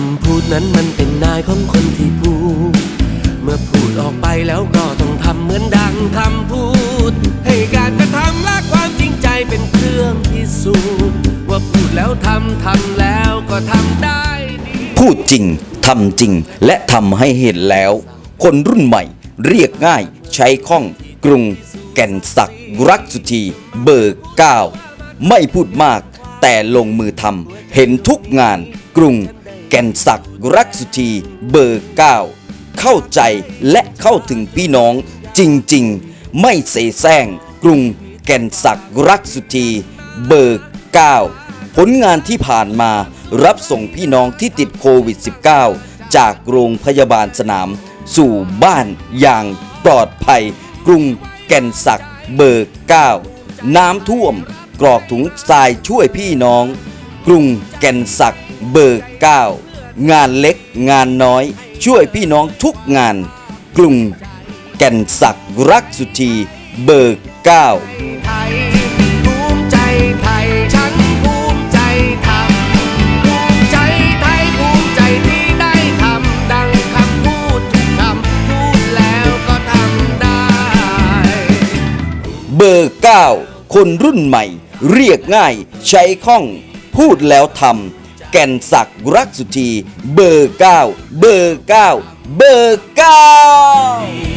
ำพูดนั้นมันเป็นนายของคนที่พูด เมื่อพูดออกไปแล้วก็ต้องทำเหมือนดังคำพูด ให้การกระทำและความจริงใจเป็นเครื่องพิสูจน์ว่าพูดแล้วทำทำแล้วก็ทำได้ดีพูดจริงทำจริงและทำให้เห็นแล้ว คนรุ่นใหม่เรียกง่ายใช้คล่องกรุง แก่นศักดิ์รักสุธีเบอร์เก้าไม่พูดมาก แต่ลงมือทำเห็นทุกงานกรุง แก่นศักดิ์รักสุธีเบอร์เก้าเข้าใจและเข้าถึงพี่น้องจริงๆ ไม่เสแสร้งกรุงแก่นศักดิ์รักสุธีเบอร์เก้าผลงานที่ผ่านมารับส่งพี่น้องที่ติดโควิด -19 จากโรงพยาบาลสนาม สู่บ้านอย่างปลอดภัย กรุงแก่นศักดิ์เบอร์ 9 น้ำท่วม กรอกถุงทรายช่วยพี่น้อง กรุงแก่นศักดิ์ เบอร์ 9 งานเล็กงานน้อย ช่วยพี่น้องทุกงานกรุงแก่นศักดิ์รักสุธีเบอร์9ไทยภูมิใจไทยฉันภูมิใจทำภูมิใจไทยภูมิใจที่ได้ทำดังคำพูดทุกคำพูดแล้วก็ทำได้เบอร์ 9 คนรุ่นใหม่ เรียกง่าย ใช้คล่อง พูดแล้วทำ แก่นศักดิ์รักสุธีเบอร์ 9 เบอร์ 9 เบอร์ 9